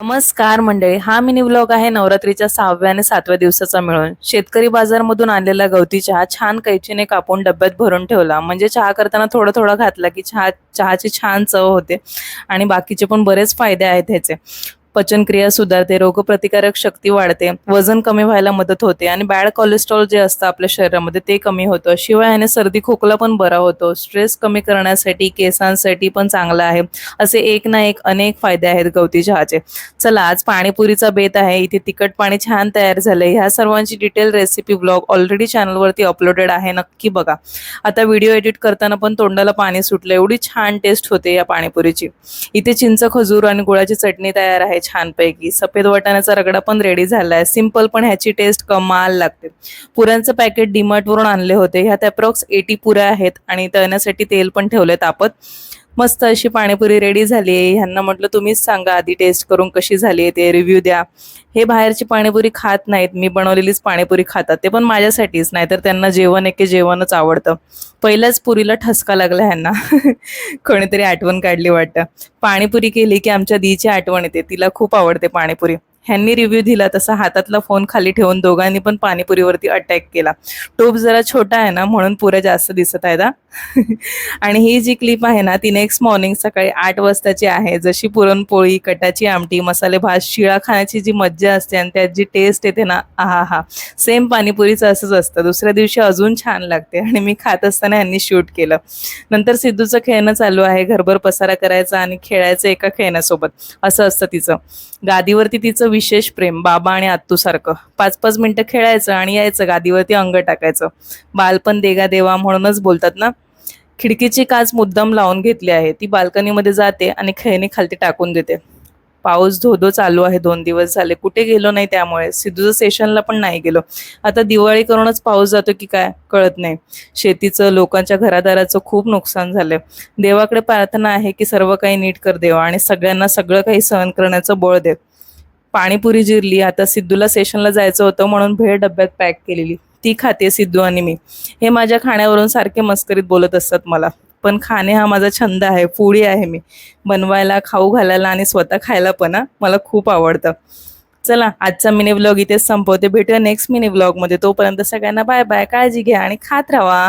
नमस्कार मंडळी हा मिनी व्लॉग आहे नवरात्रीच्या सहाव्या आणि सातव्या दिवसाचा मिळून. शेतकरी बाजारमधून आणलेला गवती चहा छान कैचीने कापून डब्यात भरून ठेवला. म्हणजे चहा करताना थोडं थोडं घातला की चहा चहाची छान चव होते. आणि बाकीचे पण बरेच फायदे आहेत ह्याचे. पचनक्रिया सुधारते रोगप्रतिकारक शक्ती वाढते वजन कमी व्हायला मदत होते आणि बॅड कोलेस्ट्रॉल जे असतं आपल्या शरीरामध्ये ते कमी होतं. शिवाय याने सर्दी खोकला पण बरा होतो. स्ट्रेस कमी करण्यासाठी केसांसाठी पण चांगला आहे. असे एक ना एक अनेक फायदे आहेत गवती चहाचे. चला आज पाणीपुरीचा बेत आहे. इथे तिखट पाणी छान तयार झालंय. ह्या सर्वांची डिटेल रेसिपी ब्लॉग ऑलरेडी चॅनलवरती अपलोडेड आहे. नक्की बघा. आता व्हिडिओ एडिट करताना पण तोंडाला पाणी सुटलं. एवढी छान टेस्ट होते या पाणीपुरीची. इथे चिंच खजूर आणि गुळाची चटणी तयार आहे. छानपैकी. सफेद वाटाण्याचा रगडा पण रेडी झालाय. सिंपल पण ह्याची टेस्ट कमाल लागते. पुऱ्यांचं पॅकेट डीमार्ट वरून आणले होते. ह्यात अप्रॉक्स एटी पुऱ्या आहेत आणि तळण्यासाठी तेल पण ठेवले तापत मस्त अशी पाणीपुरी रेडी झाली आहे. ह्यांना म्हटलं तुम्हीच सांगा आधी टेस्ट करून कशी झाली आहे ते रिव्ह्यू द्या. हे बाहेरची पाणीपुरी खात नाहीत. मी बनवलेलीच पाणीपुरी खातात. ते पण माझ्यासाठीच. नाहीतर त्यांना जेवण एके जेवणच आवडतं. पहिल्याच पुरीला ठसका लागला ह्यांना. कोणीतरी आठवण काढली वाटतं. पाणीपुरी केली की आमच्या दीची आठवण येते. तिला खूप आवडते पाणीपुरी. ह्यांनी रिव्ह्यू दिला तसा हातातला फोन खाली ठेवून दोघांनी पण पाणीपुरीवरती अटॅक केला. टोप जरा छोटा आहे ना म्हणून पुऱ्या जास्त दिसत आहे ना आणि ही जी क्लिप आहे ना ती नेक्स्ट मॉर्निंग सकाळी आठ वाजताची आहे. जशी पुरणपोळी कटाची आमटी मसाले भात शिळा खाण्याची जी मज्जा असते आणि त्यात जी टेस्ट येते ना आहा हा. सेम पाणीपुरीचं असंच असतं. दुसऱ्या दिवशी अजून छान लागते आणि मी खात असताना यांनी शूट केलं. नंतर सिद्धूचं खेळणं चालू आहे. घरभर पसारा करायचा आणि खेळायचं एका खेळण्यासोबत. असं असतं तिचं. गादीवरती तिचं विशेष प्रेम बाबा आणि आत्तूसारखं पाच पाच मिनटं खेळायचं आणि यायचं गादीवरती अंग टाकायचं. बालपण देगा देवा म्हणूनच बोलतात ना? खिडकीची काच मुद्दाम लावून घेतली आहे. ती बाल्कनीमध्ये जाते आणि खेळणी खालती टाकून देते. पाऊस धोधो चालू आहे. दोन दिवस झाले. कुठे गेलो नाही त्यामुळे. सिद्धूचं सेशनला पण नाही गेलो. आता दिवाळी करूनच पाऊस जातो की काय? कळत नाही. शेतीचं लोकांच्या घरादाराचं खूप नुकसान झालंय. देवाकडे प्रार्थना आहे की सर्व काही नीट कर देवा आणि सगळ्यांना सगळं काही सहन करण्याचं बळ दे. पाणीपुरी जिरली. आता सिद्धूला सेशनला जायचं होतं म्हणून भेळ डब्यात पॅक केलेली. ती खाते सिद्धू आणि मी. हे माझ्या खाण्यावरून सारखे मस्करीत बोलत असतात मला. पण खाणे हा माझा छंद आहे फूडी आहे मी. बनवायला खाऊ घालायला आणि स्वतः खायला पण मला खूप आवडतं. चला आजचा मिनी व्लॉग इथेच संपवते. भेटूया नेक्स्ट मिनी व्लॉगमध्ये तोपर्यंत सगळ्यांना बाय बाय काळजी घ्या आणि खात राहा.